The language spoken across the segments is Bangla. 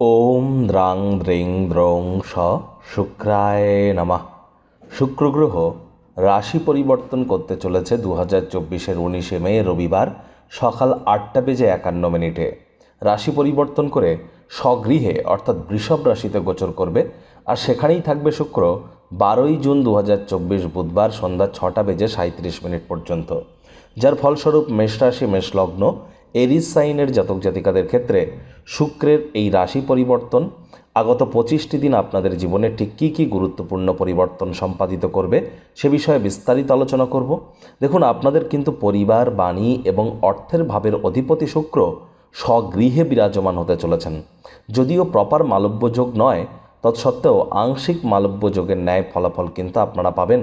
ওম দ্রাং দ্রিং দ্রৌং স শুক্রায় নমঃ। শুক্র গ্রহ রাশি পরিবর্তন করতে চলেছে দু হাজার চব্বিশের উনিশে মে, রবিবার, সকাল আটটা বেজে একান্ন মিনিটে। রাশি পরিবর্তন করে স্বগৃহে, অর্থাৎ বৃষভ রাশিতে গোচর করবে। আর সেখানেই থাকবে শুক্র, বারোই জুন দু হাজার চব্বিশ বুধবার সন্ধ্যা ছটা বেজে সাঁত্রিশ মিনিট পর্যন্ত। যার ফলস্বরূপ মেষ রাশি, মেষ লগ্ন এরিস সাইনের জাতক জাতিকাদের ক্ষেত্রে শুক্রের এই রাশি পরিবর্তন আগত পঁচিশটি দিন আপনাদের জীবনে ঠিক কী কী গুরুত্বপূর্ণ পরিবর্তন সম্পাদিত করবে সে বিষয়ে বিস্তারিত আলোচনা করব। দেখুন, আপনাদের কিন্তু পরিবার, বাণী এবং অর্থের ভাবের অধিপতি শুক্র স্বগৃহে বিরাজমান হতে চলেছেন। যদিও প্রপার মালব্যযোগ নয়, তৎসত্ত্বেও আংশিক মালব্যযোগের ন্যায় ফলাফল কিন্তু আপনারা পাবেন।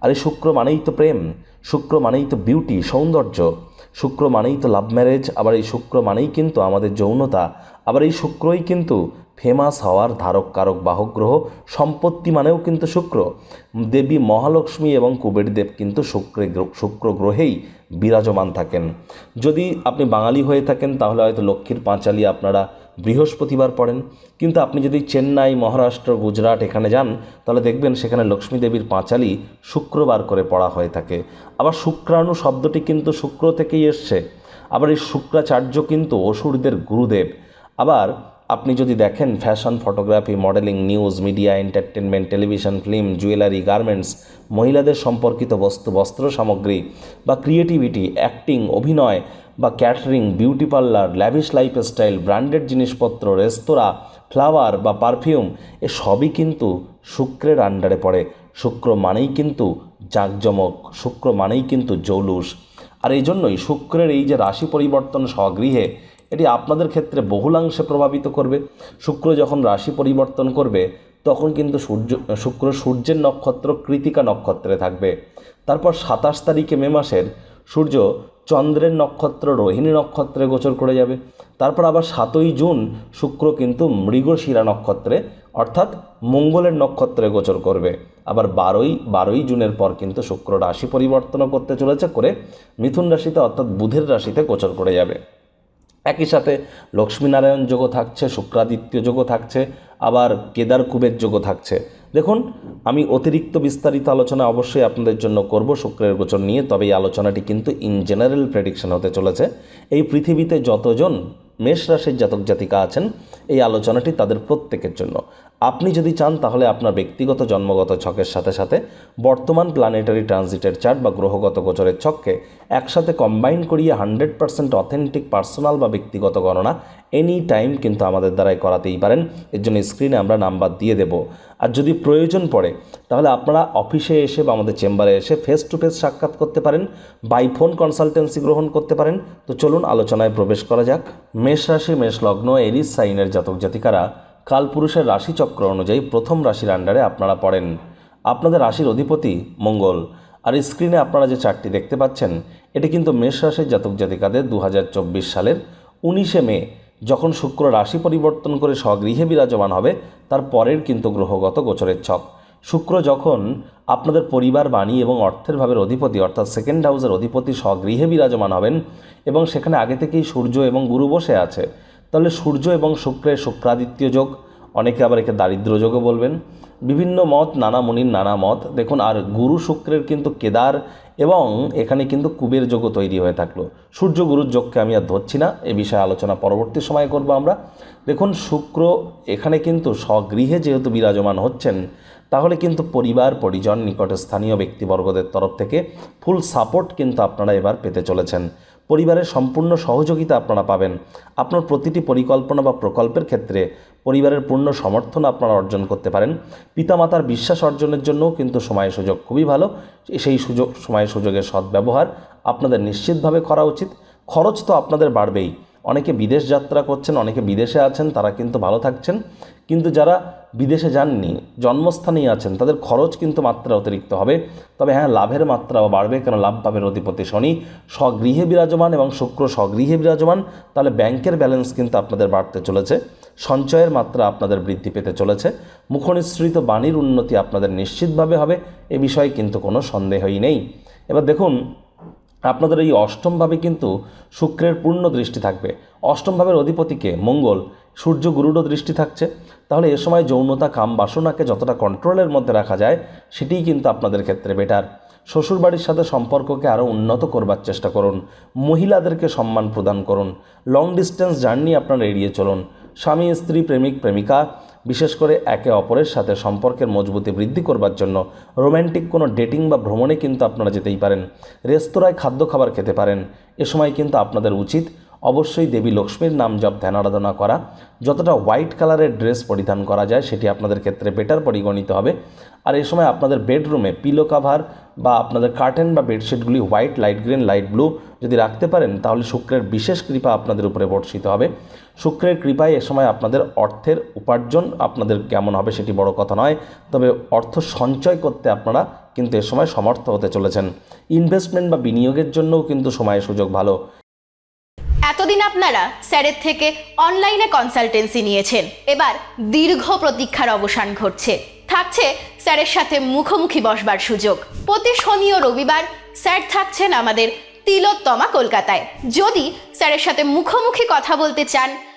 আর শুক্র মানেই তো প্রেম, শুক্র মানেই তো বিউটি সৌন্দর্য। শুক্র মানেই তো লাভ ম্যারেজ আবার এই শুক্র মানেই কিন্তু আমাদের যৌনতা, আবার এই শুক্রই কিন্তু ফেমাস হওয়ার ধারক কারক বাহক গ্রহ সম্পত্তি মানেও কিন্তু শুক্র। দেবী মহালক্ষ্মী এবং কুবের দেব কিন্তু শুক্রে শুক্র গ্রহেই বিরাজমান থাকেন। যদি আপনি বাঙালি হয়ে থাকেন, তাহলে হয়তো লক্ষ্মীর পাঁচালি আপনারা বৃহস্পতিবার পড়েন। কিন্তু আপনি যদি চেন্নাই, মহারাষ্ট্র, গুজরাট এখানে যান, তাহলে দেখবেন সেখানে লক্ষ্মী দেবীর পাঁচালি শুক্রবার করে পড়া হয়ে থাকে। আবার শুক্রাণু শব্দটি কিন্তু শুক্র থেকেই এসছে। আবার এই শুক্রাচার্য কিন্তু অসুরদের গুরুদেব। আবার আপনি যদি দেখেন fashion, photography, modelling, news, media entertainment television, film, jewellery, garments, মহিলাদের সম্পর্কিত বস্তু, বস্ত্র সামগ্রী বা ক্রিয়েটিভিটি, অ্যাক্টিং, অভিনয় বা catering, beauty parlour lavish lifestyle branded জিনিসপত্র, রেস্তোরাঁ ফ্লাওয়ার বা পারফিউম এ সবই কিন্তু শুক্রের আন্ডারে পড়ে। শুক্র মানেই কিন্তু জাঁকজমক, শুক্র মানেই কিন্তু জৌলুস। আর এই জন্যই শুক্রের এই যে রাশি পরিবর্তন স্বগৃহে, এটি আপনাদের ক্ষেত্রে বহুলাংশে প্রভাবিত করবে। শুক্র যখন রাশি পরিবর্তন করবে, তখন কিন্তু সূর্য, শুক্র সূর্যের নক্ষত্র কৃতিকা নক্ষত্রে থাকবে। তারপর সাতাশ তারিখে মে মাসের সূর্য চন্দ্রের নক্ষত্র রোহিণী নক্ষত্রে গোচর করে যাবে। তারপর আবার সাতই জুন শুক্র কিন্তু মৃগশিরা নক্ষত্রে, অর্থাৎ মঙ্গলের নক্ষত্রে গোচর করবে। আবার বারোই বারোই জুনের পর কিন্তু শুক্র রাশি পরিবর্তনও করতে চলেছে করে মিথুন রাশিতে, অর্থাৎ বুধের রাশিতে গোচর করে যাবে। একই সাথে লক্ষ্মীনারায়ণ যোগও থাকছে, শুক্রাদিত্য যোগও থাকছে, আবার কেদার কুবের যোগও থাকছে। দেখুন, আমি অতিরিক্ত বিস্তারিত আলোচনা অবশ্যই আপনাদের জন্য করব, শুক্রের গোচর নিয়ে, তবে এই আলোচনাটি কিন্তু ইন জেনারেল প্রেডিকশন হতে চলেছে। এই পৃথিবীতে যতজন মেষ রাশির জাতক জাতিকা আছেন, এই আলোচনাটি তাদের প্রত্যেকের জন্য। আপনি যদি চান তাহলে আপনার ব্যক্তিগত জন্মগত ছকের সাথে সাথে বর্তমান প্ল্যানেটারি ট্রানজিটের চার্ট বা গ্রহগত গোচরের ছককে একসাথে কম্বাইন করিয়ে হান্ড্রেড পার্সেন্ট অথেন্টিক পার্সোনাল বা ব্যক্তিগত গণনা এনি টাইম কিন্তু আমাদের দ্বারাই করাতেই পারেন। এর জন্য স্ক্রিনে আমরা নাম্বার দিয়ে দেব। আর যদি প্রয়োজন পড়ে, তাহলে আপনারা অফিসে এসে বা আমাদের চেম্বারে এসে ফেস টু ফেস সাক্ষাৎ করতে পারেন বাই ফোন কনসালটেন্সি গ্রহণ করতে পারেন। তো চলুন আলোচনায় প্রবেশ করা যাক। মেষ রাশি, মেষ লগ্ন এরিস সাইনের জাতক জাতিকারা কালপুরুষের রাশিচক্র অনুযায়ী প্রথম রাশির আন্ডারে আপনারা পড়েন। আপনাদের রাশির অধিপতি মঙ্গল। আর স্ক্রিনে আপনারা যে চারটি দেখতে পাচ্ছেন, এটি কিন্তু মেষ রাশির জাতক জাতিকাদের দু হাজার চব্বিশ সালের উনিশে মে। যখন শুক্র রাশি পরিবর্তন করে স্বগৃহে বিরাজমান হবে, তার পরের কিন্তু গ্রহগত গোচরের ছক। শুক্র যখন আপনাদের পরিবার, বাণী এবং অর্থের ভাবের অধিপতি, অর্থাৎ সেকেন্ড হাউসের অধিপতি স্বগৃহে বিরাজমান হবেন এবং সেখানে আগে থেকেই সূর্য এবং গুরু বসে আছে। তাহলে সূর্য এবং শুক্রের শুক্রাদিত্য যোগ, অনেকে আবার একে দারিদ্র যোগও বলবেন। বিভিন্ন মত, নানা মুনির নানা মত। দেখুন, আর গুরু শুক্রের কিন্তু কেদার এবং এখানে কিন্তু কুবের যোগও তৈরি হয়ে থাকল। সূর্য গুরুর যোগকে আমি আর ধরছি না, এ বিষয়ে আলোচনা পরবর্তী সময়ে করব আমরা। দেখুন, শুক্র এখানে কিন্তু স্বগৃহে যেহেতু বিরাজমান হচ্ছেন, তাহলে কিন্তু পরিবার, পরিজন নিকট স্থানীয় ব্যক্তিবর্গদের তরফ থেকে ফুল সাপোর্ট কিন্তু আপনারা এবার পেতে চলেছেন। পরিবারের সম্পূর্ণ সহযোগিতা আপনারা পাবেন। আপনার প্রতিটি পরিকল্পনা বা প্রকল্পের ক্ষেত্রে পরিবারের পূর্ণ সমর্থন আপনারা অর্জন করতে পারেন। পিতামাতার বিশ্বাস অর্জনের জন্যও কিন্তু সময় সুযোগ খুবই ভালো। সেই সুযোগ সময় সুযোগের সদ্ব্যবহার আপনাদের নিশ্চিতভাবে করা উচিত। খরচ তো আপনাদের বাড়বেই। অনেকে বিদেশ যাত্রা করছেন, অনেকে বিদেশে আছেন, তারা কিন্তু ভালো থাকছেন। কিন্তু যারা বিদেশে যাননি, জন্মস্থানেই আছেন, তাদের খরচ কিন্তু মাত্রা অতিরিক্ত হবে। তবে হ্যাঁ লাভের মাত্রাও বাড়বে, কেন লাভ পাবেন অধিপতি শনি। স্বগৃহে বিরাজমান এবং শুক্র স্বগৃহে বিরাজমান, তাহলে ব্যাংকের ব্যালেন্স কিন্তু আপনাদের বাড়তে চলেছে। সঞ্চয়ের মাত্রা আপনাদের বৃদ্ধি পেতে চলেছে। মুখনিসৃত বাণীর উন্নতি আপনাদের নিশ্চিতভাবে হবে, এ বিষয়ে কিন্তু কোনো সন্দেহই নেই। এবার দেখুন আপনাদের এই অষ্টমভাবে কিন্তু শুক্রের পূর্ণ দৃষ্টি থাকবে। অষ্টম ভাবের অধিপতিকে মঙ্গল, সূর্য গুরুরও দৃষ্টি থাকছে। তাহলে এ সময় যৌনতা, কাম, বাসনাকে যতটা কন্ট্রোলের মধ্যে রাখা যায়, সেটিই কিন্তু আপনাদের ক্ষেত্রে বেটার শ্বশুরবাড়ির সাথে সম্পর্ককে আরও উন্নত করবার চেষ্টা করুন। মহিলাদেরকে সম্মান প্রদান করুন। লং ডিস্টেন্স জার্নি আপনারা এড়িয়ে চলুন। স্বামী, স্ত্রী, প্রেমিক, প্রেমিকা বিশেষ করে একে অপরের সাথে সম্পর্কের মজবুতি বৃদ্ধি করবার জন্য রোম্যান্টিক কোনো ডেটিং বা ভ্রমণে কিন্তু আপনারা যেতেই পারেন। রেস্তোরাঁয় খাদ্য খাবার খেতে পারেন। এ সময় কিন্তু আপনাদের উচিত অবশ্যই দেবী লক্ষ্মীর নাম জপ, ধ্যান আরাধনা করা। যতটা হোয়াইট কালারের ড্রেস পরিধান করা যায়, সেটি আপনাদের ক্ষেত্রে বেটার পরিগণিত হবে। আর এই সময় আপনাদের বেডরুমে পিলো কাভার বা আপনাদের কার্টেন বা বেডশিটগুলি white light green light blue যদি রাখতে পারেন, তাহলে শুক্রের বিশেষ কৃপা আপনাদের উপরে বর্ষিত হবে। শুক্রের কৃপায় এ সময় আপনাদের অর্থের উপার্জন আপনাদের কেমন হবে সেটি বড় কথা নয়, তবে অর্থ সঞ্চয় করতে আপনারা কিন্তু এ সময় সমর্থ হতে চলেছেন। ইনভেস্টমেন্ট বা বিনিয়োগের জন্যও কিন্তু সময় সুযোগ ভালো। এতদিন আপনারা স্যারের থেকে অনলাইনে কনসালটেন্সি নিয়েছেন, এবার দীর্ঘ প্রতীক্ষার অবসান ঘটছে। থাকছে স্যারের সাথে মুখোমুখি বসবার সুযোগ। প্রতি শনি ও রবিবার স্যার থাকছেন আমাদের তিলোত্তমা কলকাতায়। যদি স্যারের সাথে মুখোমুখি কথা বলতে চান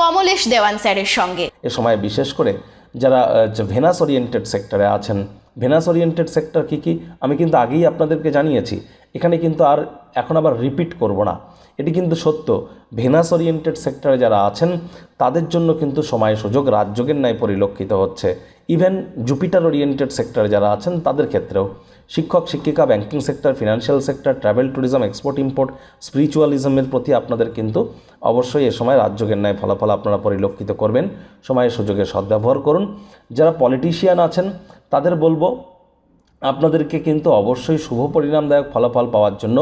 কমলেশ দেওয়ান স্যারের সঙ্গে। এ সময় বিশেষ করে যারা ভেনাস ওরিয়েন্টেড সেক্টরে আছেন ভেনাস ওরিয়েন্টেড সেক্টর কী কী? আমি কিন্তু আগেই আপনাদেরকে জানিয়েছি। এখানে কিন্তু আর এখন আবার রিপিট করব না। এটি কিন্তু সত্য। ভেনাস ওরিয়েন্টেড সেক্টরে যারা আছেন, তাদের জন্য কিন্তু সময় সুযোগ রাজযোগের ন্যায় পরিলক্ষিত হচ্ছে। ইভেন জুপিটার ওরিয়েন্টেড সেক্টরে যারা আছেন, তাদের ক্ষেত্রেও। শিক্ষক, শিক্ষিকা, banking sector, financial sector, travel, tourism, export, import, স্পিরিচুয়ালিজমের প্রতি আপনাদের কিন্তু অবশ্যই এ সময় রাজযোগের ন্যায় ফলাফল আপনারা পরিলক্ষিত করবেন। সময়ের সুযোগের সদ্ব্যবহার করুন। যারা পলিটিশিয়ান আছেন, তাদের বলব, আপনাদেরকে কিন্তু অবশ্যই শুভ পরিণামদায়ক ফলাফল পাওয়ার জন্য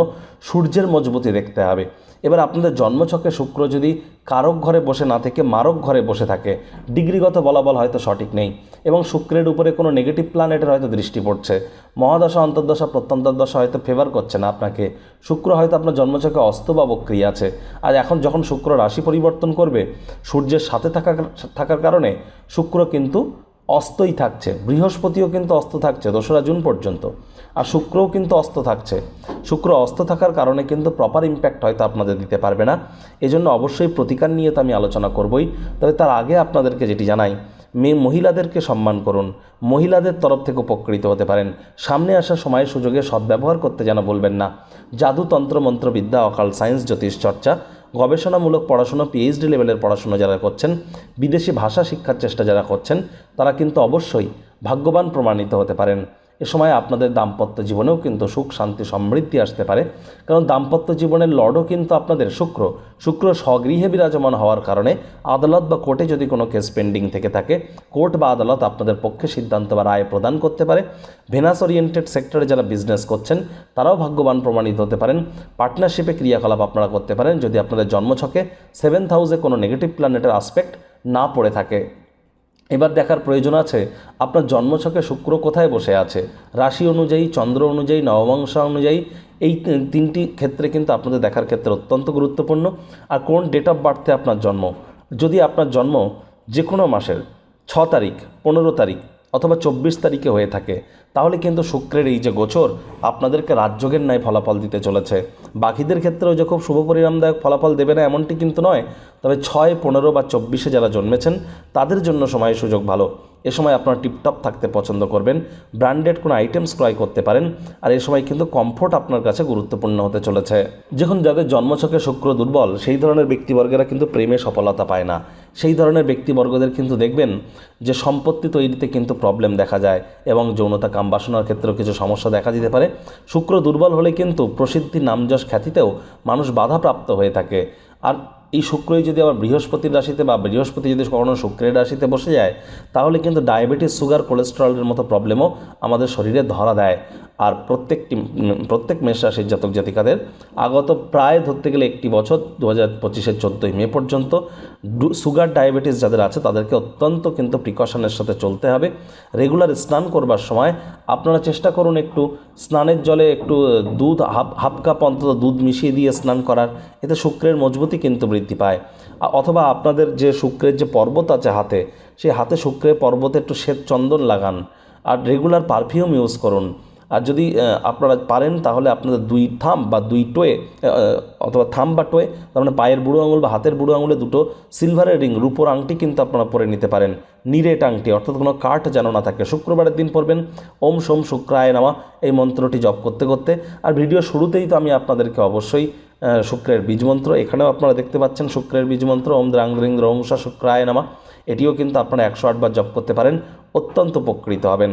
সূর্যের মজবুতি দেখতে হবে। এবার আপনাদের জন্মছকে শুক্র যদি কারক ঘরে বসে না থেকে মারক ঘরে বসে থাকে, ডিগ্রিগত বলাবল হয়তো সঠিক নেই এবং শুক্রের উপরে কোনো নেগেটিভ প্ল্যানেটের হয়তো দৃষ্টি পড়ছে। মহাদশা, অন্তর্দশা, প্রত্যন্তর্দশা হয়তো ফেভার করছে না আপনাকে। শুক্র হয়তো আপনার জন্মছকে অস্ত বা বক্রিয় আছে। আর এখন যখন শুক্র রাশি পরিবর্তন করবে, সূর্যের সাথে থাকা থাকার কারণে শুক্র কিন্তু অস্তই থাকছে। বৃহস্পতিও কিন্তু অস্ত থাকছে, দোসরা জুন পর্যন্ত। আর শুক্রও কিন্তু অস্ত থাকছে। শুক্র অস্ত থাকার কারণে কিন্তু প্রপার ইম্প্যাক্ট হয়তো আপনাদের দিতে পারবে না। এজন্য অবশ্যই প্রতিকার নিয়ে তো আমি আলোচনা করবই। তবে তার আগে আপনাদেরকে যেটি জানাই মেয়ে মহিলাদেরকে সম্মান করুন। মহিলাদের তরফ থেকে উপকৃত হতে পারেন। সামনে আসা সময় সুযোগে সদ্ব্যবহার করতে যেন বলবেন না। জাদু তন্ত্র মন্ত্রবিদ্যা, অকাল সায়েন্স, জ্যোতিষ চর্চা গবেষণামূলক পড়াশুনো পিএইচডি লেভেলের পড়াশুনো যারা করছেন, বিদেশি ভাষা শিক্ষার চেষ্টা যারা করছেন, তারা কিন্তু অবশ্যই ভাগ্যবান প্রমাণিত হতে পারেন। এ সময় আপনাদের দাম্পত্য জীবনেও কিন্তু সুখ, শান্তি, সমৃদ্ধি আসতে পারে। কারণ দাম্পত্য জীবনের লর্ডও কিন্তু আপনাদের শুক্র। শুক্র স্বগৃহে বিরাজমান হওয়ার কারণে আদালত বা কোর্টে যদি কোনো কেস পেন্ডিং থেকে থাকে, কোর্ট বা আদালত আপনাদের পক্ষে সিদ্ধান্ত বা রায় প্রদান করতে পারে। ভেনাস ওরিয়েন্টেড সেক্টরে যারা বিজনেস করছেন, তারাও ভাগ্যবান প্রমাণিত হতে পারেন। পার্টনারশিপে ক্রিয়াকলাপ আপনারা করতে পারেন। যদি আপনাদের জন্মছকে সেভেন্থ হাউসে কোনো নেগেটিভ প্ল্যানেটের আসপেক্ট না পড়ে থাকে এবার দেখার প্রয়োজন আছে, আপনার জন্মছকে শুক্র কোথায় বসে আছে? রাশি অনুযায়ী, চন্দ্র অনুযায়ী, নবমাংশ অনুযায়ী, এই তিনটি ক্ষেত্রে কিন্তু আপনাদের দেখার ক্ষেত্রে অত্যন্ত গুরুত্বপূর্ণ। আর কোন ডেট অফ বার্থে আপনার জন্ম? যদি আপনার জন্ম যে কোনো মাসের ছ তারিখ, পনেরো তারিখ অথবা চব্বিশ তারিখে হয়ে থাকে। তাহলে কিন্তু শুক্রের এই যে গোচর, আপনাদেরকে রাজযোগের ন্যায় ফলাফল দিতে চলেছে। বাকিদের ক্ষেত্রেও যে খুব শুভ পরিণামদায়ক ফলাফল দেবে না এমনটি কিন্তু নয়, তবে ছয়, পনেরো বা চব্বিশে যারা জন্মেছেন, তাদের জন্য সময় সুযোগ ভালো। এ সময় আপনারা টিপটপ থাকতে পছন্দ করবেন, ব্র্যান্ডেড কোনো আইটেমস ক্রয় করতে পারেন, আর এ সময় কিন্তু কমফোর্ট আপনার কাছে গুরুত্বপূর্ণ হতে চলেছে। যখন যাদের জন্মছকে শুক্র দুর্বল, সেই ধরনের ব্যক্তিবর্গেরা কিন্তু প্রেমে সফলতা পায় না। সেই ধরনের ব্যক্তিবর্গদের কিন্তু দেখবেন যে সম্পত্তি তৈরিতে কিন্তু প্রবলেম দেখা যায় এবং যৌনতা কাম বাসনার ক্ষেত্রেও কিছু সমস্যা দেখা দিতে পারে। শুক্র দুর্বল হলে কিন্তু প্রসিদ্ধি নামযশ খ্যাতিতেও মানুষ বাধাপ্রাপ্ত হয়ে থাকে। আর এই শুক্রই যদি আবার বৃহস্পতির রাশিতে বা বৃহস্পতি যদি কখনো শুক্রের রাশিতে বসে যায়, তাহলে কিন্তু ডায়াবেটিস সুগার কোলেস্টেরলের মতো প্রবলেমও আমাদের শরীরে ধরা দেয়। আর প্রত্যেকটি প্রত্যেক মেষ রাশির জাতক জাতিকাদের আগত প্রায় ধরতে গেলে একটি বছর দু হাজার পঁচিশের চোদ্দোই মে পর্যন্ত সুগার, ডায়াবেটিস যাদের আছে তাদেরকে অত্যন্ত কিন্তু প্রিকশনের সাথে চলতে হবে। রেগুলার স্নান করবার সময় আপনারা চেষ্টা করুন একটু স্নানের জলে একটু দুধ, হাফ হাফ কাপ অন্তত দুধ মিশিয়ে দিয়ে স্নান করার, এতে শুক্রের মজবুতি কিন্তু বৃদ্ধি পায়। অথবা আপনাদের যে শুক্রের যে পর্বত আছে হাতে, সেই হাতে শুক্রের পর্বতে একটু শ্বেত চন্দন লাগান, আর রেগুলার পারফিউম ইউজ করুন। আর যদি আপনারা পারেন, তাহলে আপনাদের দুই থাম বা দুই টোয়ে অথবা থাম বা টোয়ে, তার মানে পায়ের বুড়ো আঙুল বা হাতের বুড়ো আঙুলে দুটো সিলভারের রিং রূপোর আংটি কিন্তু আপনারা পরে নিতে পারেন। নিরেট আংটি, অর্থাৎ কোনো কাঠ যেন না থাকে। শুক্রবারের দিন পড়বেন ওম সোম শুক্রায় নামা, এই মন্ত্রটি জপ করতে করতে। আর ভিডিও শুরুতেই তো আমি আপনাদেরকে অবশ্যই শুক্রের বীজ মন্ত্র, এখানেও আপনারা দেখতে পাচ্ছেন শুক্রের বীজ মন্ত্র, ওম দ্রাং দ্রিং দ্রংসা শুক্রায় নামা। এটিও কিন্তু আপনারা একশো আটবার জপ করতে পারেন, অত্যন্ত উপকৃত হবেন।